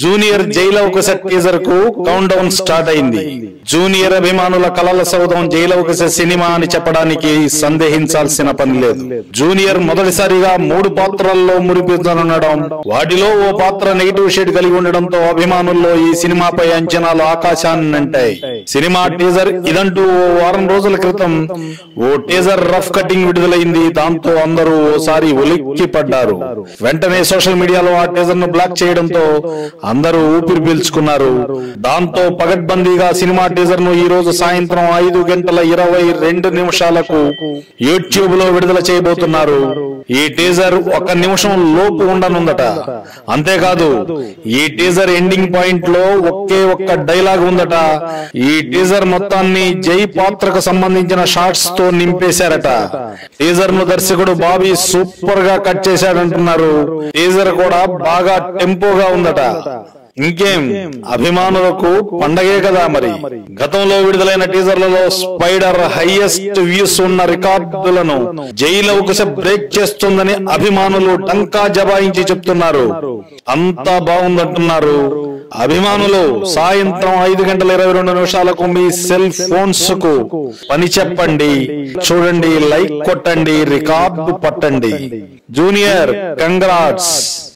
Junior Jai Lava Kusa టీజర్కు count down start అయింది. Junior అభిమానుల కలల సౌధం జైలవకుశ సినిమా అని చెప్పడానికి సందేహించాల్సిన పని లేదు. జూనియర్ మొదటిసారిగా మూడు పాత్రల్లో మురిపిద్దనుండడం వాటిలో ఓ పాత్ర నెగిటివ్ షేడ్ కలిగి ఉండడంతో అభిమానుల్లో ఈ సినిమాపై అంచనాలు ఆకాశాన్ని అంటాయి సినిమా టీజర్ ఇదంటూ ఓ వారం రోజుల క్రితం ఓ టీజర్ రఫ్ కటింగ్ విడుదలైంది. దాంతో అందరూ ఓసారి ఉలిక్కి పడ్డారు వెంటనే సోషల్ మీడియాలో ఆ టీజర్ను బ్లాక్ చేయడంతో అందరూ ఊపిరి పీల్చుకున్నారు. దాంతో పగడ్బందీగా సినిమా టీజర్ను ఈ రోజు సాయంత్రం ఐదు గంటల ఇరవై రెండు నిమిషాలకు యూట్యూబ్లో విడుదల చేయబోతున్నారు. ఈ టీజర్ ఒక నిమిషం లోపు ఉండనుందట. అంతేకాదు ఈ టీజర్ ఎండింగ్ పాయింట్లో ఒకే ఒక్క డైలాగ్ ఉందట. ఈ టీజర్ మొత్తాన్ని జై పాత్రకు సంబంధించిన షార్ట్స్తో నింపేశారట. టీజర్ను దర్శకుడు బాబీ సూపర్గా కట్ చేశాడంటున్నారు. టీజర్ కూడా బాగా టెంపోగా ఉందట. ఇంకేం అభిమానులకు పండగే కదా మరి. గతంలో విడుదలైన టీజర్లలో స్పైడర్ హైయెస్ట్ వ్యూస్ ఉన్న రికార్డులను జైలవకుశ బ్రేక్ చేస్తుందని అభిమానులు టంకా జబాయించి చెప్తున్నారు. అంతా బాగుందంటున్నారు. అభిమానులు సాయంత్రం ఐదు గంటల ఇరవై రెండు నిమిషాలకు మీ సెల్ ఫోన్స్కు పని చెప్పండి చూడండి లైక్ కొట్టండి రికార్డు పట్టండి. Junior congrats.